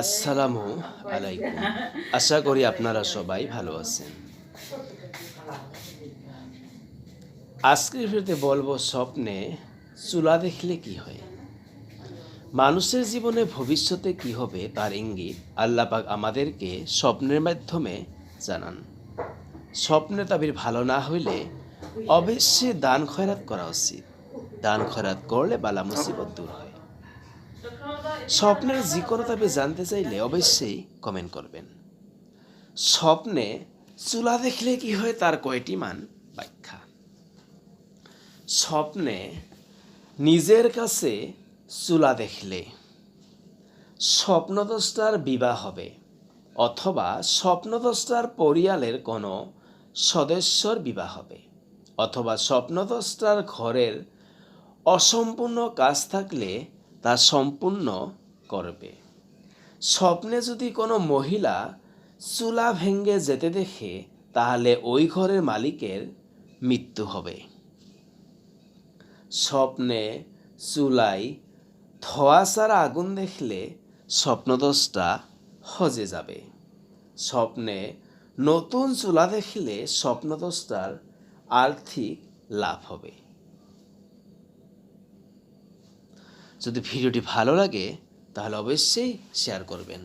আসসালামু আলাইকুম। আশা করি আপনারা সবাই ভালো আছেন। আজকের ভিডিওতে বলব স্বপ্নে চুলা দেখলে কি হয়? মানুষের জীবনে ভবিষ্যতে কি হবে তার ইঙ্গিত আল্লাহ পাক আমাদেরকে স্বপ্নের মাধ্যমে জানান। স্বপ্নে তাবির ভালো না হইলে অবশ্যই দান খয়রাত করা উচিত। দান খয়রাত করলে বালা মুসিবত দূর হয়। স্বপ্নের যে কোনো তবে জানতে চাইলে অবশ্যই কমেন্ট করবেন। স্বপ্নে চুলা দেখলে কি হয় তার কয়টি মান? ব্যাখ্যা। স্বপ্নে নিজের কাছে চুলা দেখলে স্বপ্নদস্তার বিবাহ হবে অথবা স্বপ্নদস্তার পরিয়ালের কোনো সদস্যর বিবাহ হবে অথবা স্বপ্নদস্তার ঘরের অসম্পূর্ণ কাজ থাকলে তা সম্পূর্ণ করবে। স্বপ্নে যদি কোনো মহিলা চুলা ভেঙ্গে যেতে দেখে, তাহলে ওই ঘরের মালিকের মৃত্যু হবে। স্বপ্নে চুলাই ধোয়া ছাড়া আগুন দেখলে স্বপ্নদোষটা হজে যাবে। স্বপ্নে নতুন চুলা দেখলে স্বপ্নদোষটার আর্থিক লাভ হবে। যদি ভিডিওটি ভালো লাগে তাহলে অবশ্যই শেয়ার করবেন।